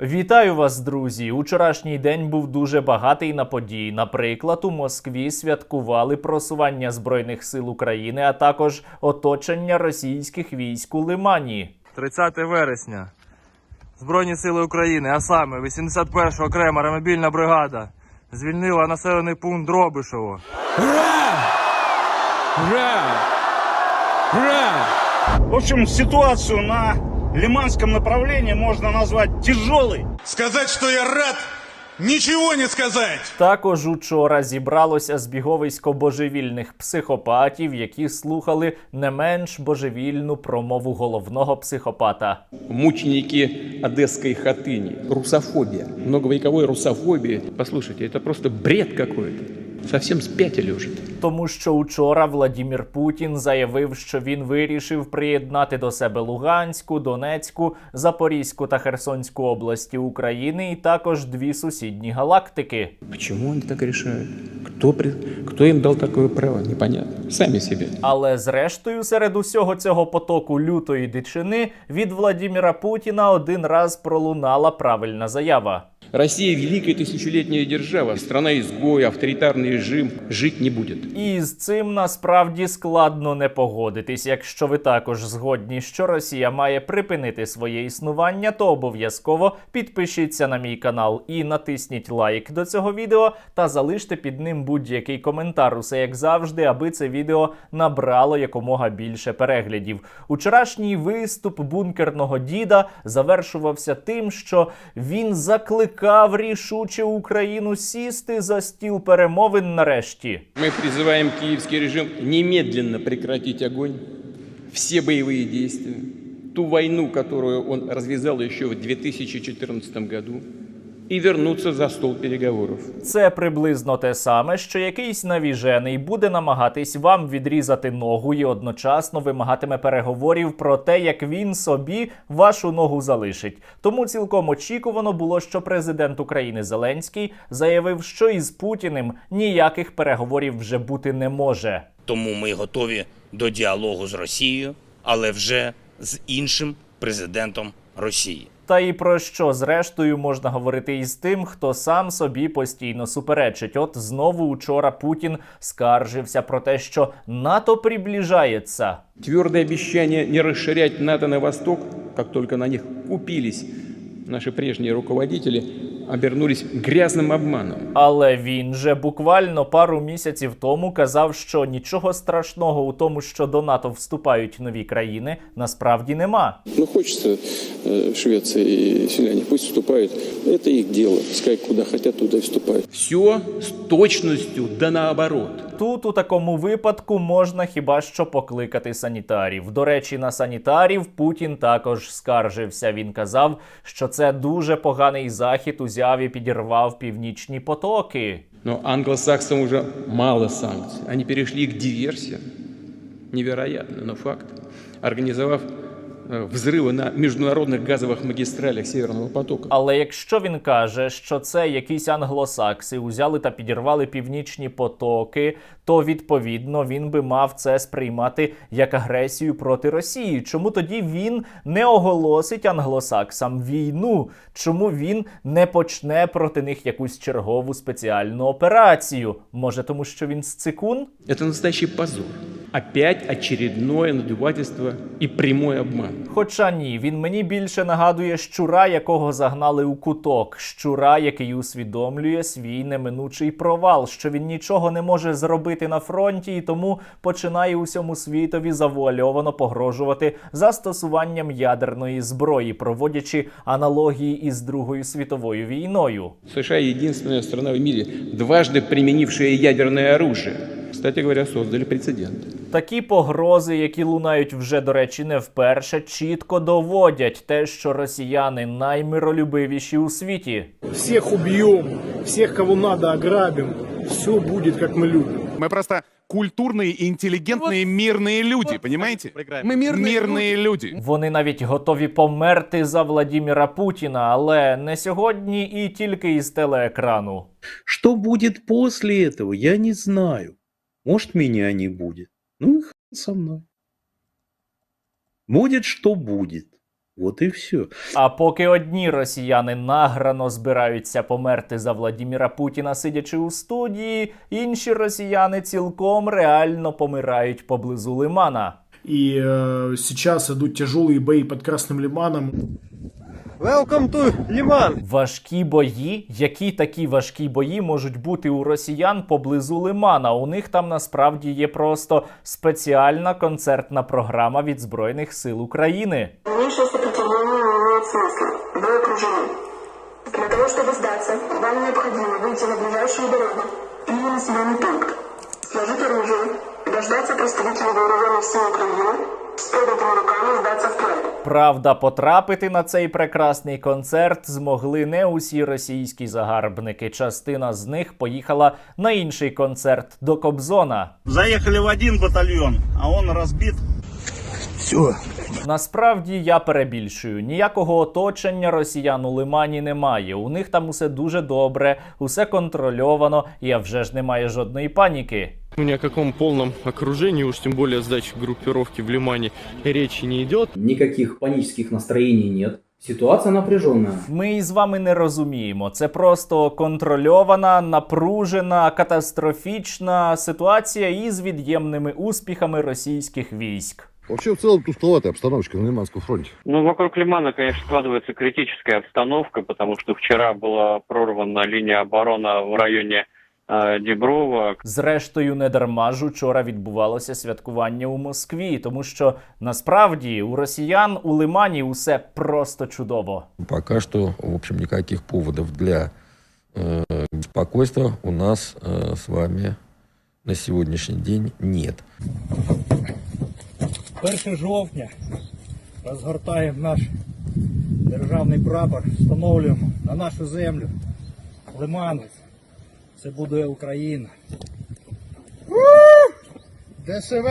Вітаю вас, друзі! Учорашній день був дуже багатий на події. Наприклад, у Москві святкували просування збройних сил України, а також оточення російських військ у Лимані. 30 вересня. Збройні сили України, а саме 81 окрема ремобільна бригада, звільнила населений пункт Дробишево. В общем, ситуацию на Лиманском направлении можно назвать тяжелой. Сказать, что я рад, ничего не сказать. Також учора зібралося збіговисько божевільних психопатів, які слухали не менш божевільну промову головного психопата. мученики Одесской хатыни. Русофобия. Многовековой русофобии. Послушайте, это просто бред какой-то. Совсем спятили уже. Тому що учора Владімір Путін заявив, що він вирішив приєднати до себе Луганську, Донецьку, Запорізьку та Херсонську області України, і також дві сусідні галактики. Почему они так решают? Кто, при- Кто им дал такое право? Непонятно. Сами себе. Але зрештою, серед усього цього потоку лютої дичини від Владіміра Путіна один раз пролунала правильна заява. Россия великая тысячелетняя держава. Страна-изгой, авторитарный режим. Жить не будет. І з цим насправді складно не погодитись. Якщо ви також згодні, що Росія має припинити своє існування, то обов'язково підпишіться на мій канал і натисніть лайк до цього відео та залиште під ним будь-який коментар. Усе як завжди, аби це відео набрало якомога більше переглядів. Учорашній виступ бункерного діда завершувався тим, що він закликав рішуче Україну сісти за стіл перемовин нарешті. Мы призываем киевский режим немедленно прекратить огонь, все боевые действия, ту войну, которую он развязал еще в 2014 году, и вернуться за стол переговоров. Це приблизно те саме, що якийсь навіжений буде намагатись вам відрізати ногу і одночасно вимагатиме переговорів про те, як він собі вашу ногу залишить. Тому цілком очікувано було, що президент України Зеленський заявив, що із Путіним ніяких переговорів вже бути не може. Тому ми готові до діалогу з Росією, але вже з іншим президентом Росії. Та і про що зрештою можна говорити із тим, хто сам собі постійно суперечить. От знову учора Путін скаржився про те, що НАТО приближається. Твердое обіцяння не розширять НАТО на восток, як только на них купились наші прежні руководители, обернулись грязным обманом. Але він же буквально пару місяців тому казав, що нічого страшного у тому, що до НАТО вступають нові країни, насправді нема. Ну, хочется э, Швеция и финляндия, пусть вступают. Это их дело. Пускай куда хотят, туда и вступают. Все с точностью да наоборот. Тут у такому випадку можна хіба що покликати санітарів. До речі, на санітарів Путін також скаржився. Він казав, що це дуже поганий захід узяв і підірвав північні потоки. Но англосаксам уже мало санкций. Они перешли к диверсиям. Невероятно, но факт. Организовав э, взрывы на международных газовых магистралях Северного потока. Але якщо він каже, що це якісь англосакси узяли та підірвали північні потоки, то відповідно він би мав це сприймати як агресію проти Росії. Чому тоді він не оголосить англосаксам війну? Чому він не почне проти них якусь чергову спеціальну операцію? Може, тому що він сцикун? Это настоящий позор. Опять очередное надувательство и прямой обман. Хоча ні, він мені більше нагадує щура, якого загнали у куток, щура, який усвідомлює свій неминучий провал, що він нічого не може зробити на фронті, і тому починає усьому світові завуальовано погрожувати застосуванням ядерної зброї, проводячи аналогії із Другою світовою війною. США единственная страна в мире, дважды применившая ядерное оружие Кстати говоря, создали прецедент. Такі погрози, які лунають вже, до речі, не вперше, чітко доводять те, що росіяни наймиролюбивіші у світі. всех убьем, всех, кого надо, ограбим. Все будет, как мы любим. Мы просто культурные, интеллигентные, мирные люди, понимаете? Мы мирные, люди. Вони навіть готові померти за Владіміра Путіна, але не сьогодні і тільки із телеекрану. Что будет после этого, я не знаю. Может, меня не будет. Ну и хрен со мной. Будет, что будет. Вот и все. А поки одні росіяни награно збираються померти за Владіміра Путіна, сидячи у студії, інші росіяни цілком реально помирають поблизу лимана. И э, сейчас идут тяжелые бои под Красным Лиманом. Welcome to Лиман! Важкі бої, які такі важкі бої можуть бути у росіян поблизу лимана. У них там насправді є просто спеціальна концертна програма від Збройних сил України. Дальнейшее сопротивление не имеет смысла. Вы окружены. Для того, чтобы сдаться, вам необходимо выйти на ближайшую дорогу или населенный пункт, сложить оружие, дождаться представителей вооруженных сил Украины, Правда, потрапити на цей прекрасний концерт змогли не усі російські загарбники. Частина з них поїхала на інший концерт до Кобзона. Заехали в один батальон, а он разбит. Насправді я перебільшую. Ніякого оточення росіян у лимані немає. У них там усе дуже добре, усе контрольовано, і а вже ж немає жодної паніки. Ни о каком полном окружении, уж тем более сдачи группировки в Лимане, речи не идет. Никаких панических настроений нет. Ситуация напряженная. Ми із вами не розуміємо. Це просто контрольована, напружена, катастрофічна ситуація із від'ємними успіхами російських військ. Вообще, в целом, пустоватая обстановочка на Лиманском фронте. Ну, вокруг Лимана, конечно, складывается критическая обстановка, потому что вчера была прорвана линия обороны в районе э, Деброва. Зрештою, не дарма ж учора відбувалося святкування у Москві, тому що насправді у росіян у лимані усе просто чудово. Пока что, в общем, никаких поводов для э, беспокойства у нас э, с вами на сегодняшний день нет. 1 жовтня розгортаємо наш державний прапор, встановлюємо на нашу землю. Лиман. Це буде Україна. ДСВ!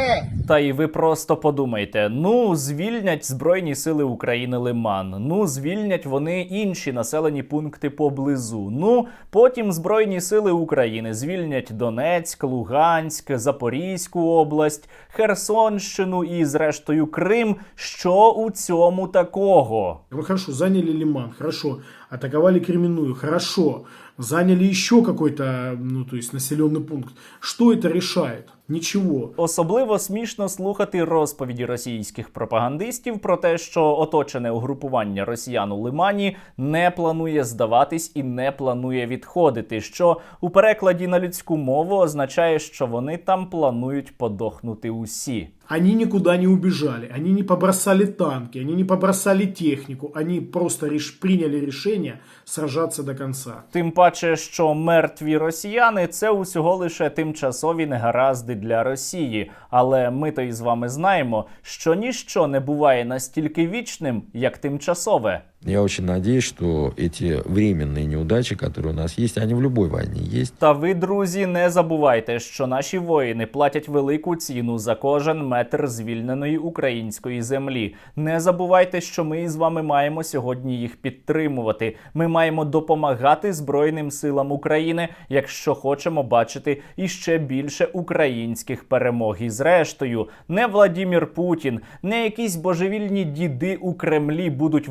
Та і ви просто подумайте: ну звільнять Збройні Сили України Лиман. Ну звільнять вони інші населені пункти поблизу. Ну потім Збройні Сили України звільнять Донецьк, Луганськ, Запорізьку область, Херсонщину і, зрештою, Крим. Що у цьому такого? Вы хорошо, заняли Лиман, хорошо. Атаковали Кременную, хорошо. Заняли еще какой-то, ну, то есть населенный пункт. Что это решает? Ничего. Особливо смішно слухати розповіді російських пропагандистів про те, що оточене угрупування росіян у Лимані не планує здаватись і не планує відходити. Що у перекладі на людську мову означає, що вони там планують подохнути усі. Они никуда не убежали, они не побросали танки, они не побросали технику, они просто реш... приняли решение сражаться до конца. Тим паче, що мертві росіяни це усього лише тимчасові негаразди для Росії. Але ми то із вами знаємо, що ніщо не буває настільки вічним, як тимчасове. Я очень надеюсь, что эти временные неудачи, которые у нас есть, они в любой войне есть. Та ви, друзі, не забувайте, що наші воїни платять велику ціну за кожен метр звільненої української землі. Не забувайте, що ми із вами маємо сьогодні їх підтримувати. Ми маємо допомагати Збройним силам України, якщо хочемо бачити іще більше українських перемог. І зрештою, не Владімір Путін, не якісь божевільні діди у Кремлі будуть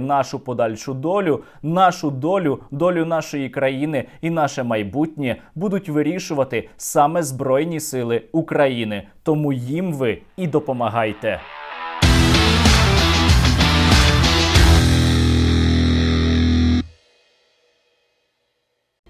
нашу подальшу долю, нашу долю, долю нашої країни і наше майбутнє будуть вирішувати саме Збройні Сили України. Тому їм ви і допомагайте.